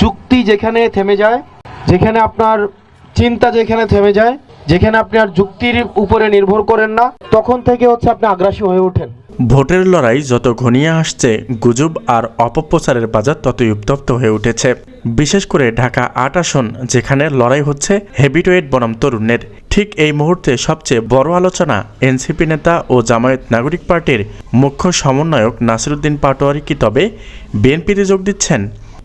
যুক্তি যেখানে থেমে যায়, যেখানে আপনার চিন্তা যেখানে থেমে যায়, যেখানে আপনি আর যুক্তির উপরে নির্ভর করেন না, তখন থেকে হচ্ছে আপনি আগ্রাসী হয়ে ওঠেন। ভোটের লড়াই যত ঘনিয়ে আসছে, গুজব আর অপপ্রচারের বাজার ততই উত্তপ্ত হয়ে উঠেছে। বিশেষ করে ঢাকা আট আসন, যেখানে লড়াই হচ্ছে হেভিওয়েট বনাম তরুণের। ঠিক এই মুহূর্তে সবচেয়ে বড় আলোচনা এনসিপি নেতা ও জামায়াত নাগরিক পার্টির মুখ্য সমন্বয়ক নাসিরুদ্দিন পাটোয়ারি কি তবে বিএনপিতে যোগ দিচ্ছেন?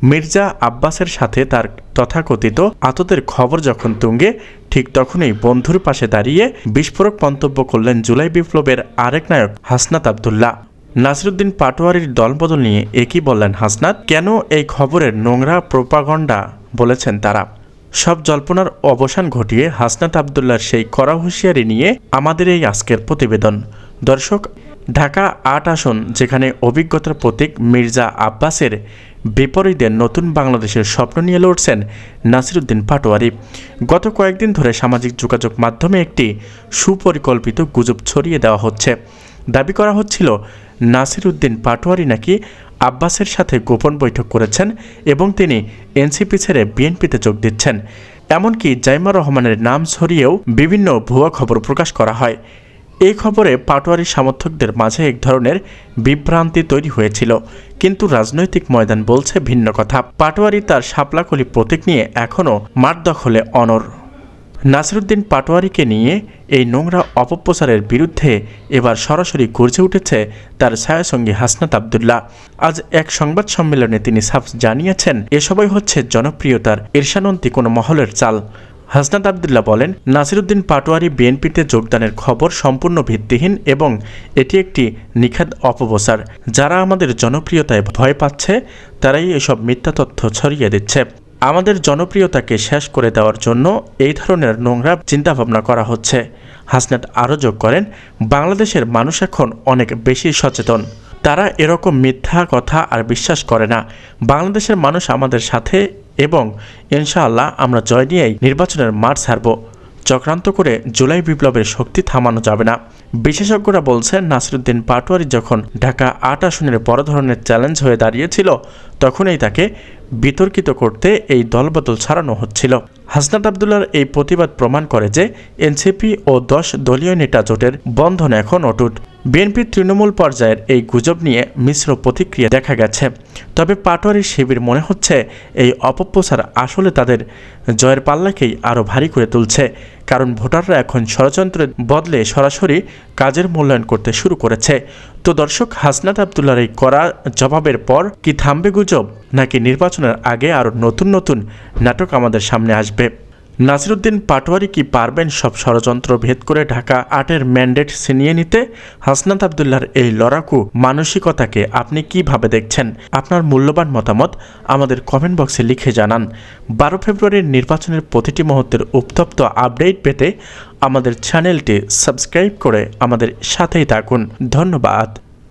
মির্জা আব্বাসের সাথে তার তথাকথিত আততের খবর যখন তুঙ্গে, ঠিক তখনই বন্ধুর পাশে দাঁড়িয়ে বিস্ফোরক মন্তব্য করলেন জুলাই বিপ্লবের আরেক নায়ক হাসনাত আবদুল্লাহ। নাসিরুদ্দিন পাটোয়ারির দলবদল নিয়ে একই বললেন হাসনাত, কেন এই খবরের নোংরা প্রোপাগন্ডা? বলেছেন তারা। সব জল্পনার অবসান ঘটিয়ে হাসনাত আবদুল্লার সেই কড়া হুঁশিয়ারি নিয়ে আমাদের এই আজকের প্রতিবেদন। দর্শক, ঢাকা আট আসন, যেখানে অভিজ্ঞতার প্রতীক মির্জা আব্বাসের বিপরীতে নতুন বাংলাদেশের স্বপ্ন নিয়ে লড়ছেন নাসিরুদ্দিন পাটোয়ারি। গত কয়েকদিন ধরে সামাজিক যোগাযোগ মাধ্যমে একটি সুপরিকল্পিত গুজব ছড়িয়ে দেওয়া হচ্ছে। দাবি করা হচ্ছিল, নাসিরুদ্দিন পাটোয়ারি নাকি আব্বাসের সাথে গোপন বৈঠক করেছেন এবং তিনি এনসিপি ছেড়ে বিএনপিতে যোগ দিচ্ছেন। এমনকি জাইমা রহমানের নাম ছড়িয়েও বিভিন্ন ভুয়া খবর প্রকাশ করা হয়। এই খবরে পাটোয়ারি সমর্থকদের মাঝে এক ধরনের বিভ্রান্তি তৈরি হয়েছিল। কিন্তু রাজনৈতিক ময়দান বলছে ভিন্ন কথা। পাটোয়ারি তার শাপলাকলি প্রতীক নিয়ে এখনও মাঠ দখলে অনর নাসিরুদ্দিন পাটোয়ারিকে নিয়ে এই নোংরা অপপ্রচারের বিরুদ্ধে এবার সরাসরি গর্জে উঠেছে তার ছায়াসঙ্গী হাসনাত আবদুল্লাহ। আজ এক সংবাদ সম্মেলনে তিনি সাফ জানিয়েছেন এসবই হচ্ছে জনপ্রিয়তার ঈর্ষানন্তি কোনো মহলের চাল। হাসনাত আবদুল্লাহ বলেন, নাসিরুদ্দিন পাটোয়ারি বিএনপিতে যোগদানের খবর সম্পূর্ণ ভিত্তিহীন এবং এটি একটি নিখাদ অপপ্রচার। যারা আমাদের জনপ্রিয়তায় ভয় পাচ্ছে, তারাই এসব মিথ্যা তথ্য ছড়িয়ে দিচ্ছে। আমাদের জনপ্রিয়তাকে শেষ করে দেওয়ার জন্য এই ধরনের নোংরা চিন্তাভাবনা করা হচ্ছে। হাসনাত আরও যোগ করেন, বাংলাদেশের মানুষ এখন অনেক বেশি সচেতন। তারা এরকম মিথ্যা কথা আর বিশ্বাস করে না। বাংলাদেশের মানুষ আমাদের সাথে এবং ইনশাআল্লাহ আমরা জয় নিয়েই নির্বাচনের মাঠ ছাড়ব। চক্রান্ত করে জুলাই বিপ্লবের শক্তি থামানো যাবে না। বিশেষজ্ঞরা বলছেন, নাসিরুদ্দিন পাটোয়ারি যখন ঢাকা আট আসনের বড় ধরনের চ্যালেঞ্জ হয়ে দাঁড়িয়েছিল, তখনই তাকে বিতর্কিত করতে এই দলবদল ছাড়ানো হচ্ছিল। হাসনাত আবদুল্লার এই প্রতিবাদ প্রমাণ করে যে এনসিপি ও দশ দলীয় নেতা জোটের বন্ধন এখন অটুট। বিএনপির তৃণমূল পর্যায়ের এই গুজব নিয়ে মিশ্র প্রতিক্রিয়া দেখা গেছে। তবে পাটোয়ারি শিবির মনে হচ্ছে এই অপপ্রচার আসলে তাদের জয়ের পাল্লাকেই আরও ভারী করে তুলছে, কারণ ভোটাররা এখন ষড়যন্ত্রের বদলে সরাসরি কাজের মূল্যায়ন করতে শুরু করেছে। তো দর্শক, হাসনাত আবদুল্লার এই করা জবাবের পর কি থামবে গুজব, নাকি নির্বাচনের আগে আরও নতুন নতুন নাটক আমাদের সামনে আসবে? নাসিরুদ্দিন পাটোয়ারি কি পারবেন সব ষড়যন্ত্র ভেদ করে ঢাকা আটের ম্যান্ডেট ছিনিয়ে নিতে? হাসনাত আবদুল্লার এই লড়াকু মানসিকতাকে আপনি কীভাবে দেখছেন? আপনার মূল্যবান মতামত আমাদের কমেন্ট বক্সে লিখে জানান। বারো ফেব্রুয়ারির নির্বাচনের প্রতিটি মুহূর্তের উত্তপ্ত আপডেট পেতে আমাদের চ্যানেলটি সাবস্ক্রাইব করে আমাদের সাথেই থাকুন। ধন্যবাদ।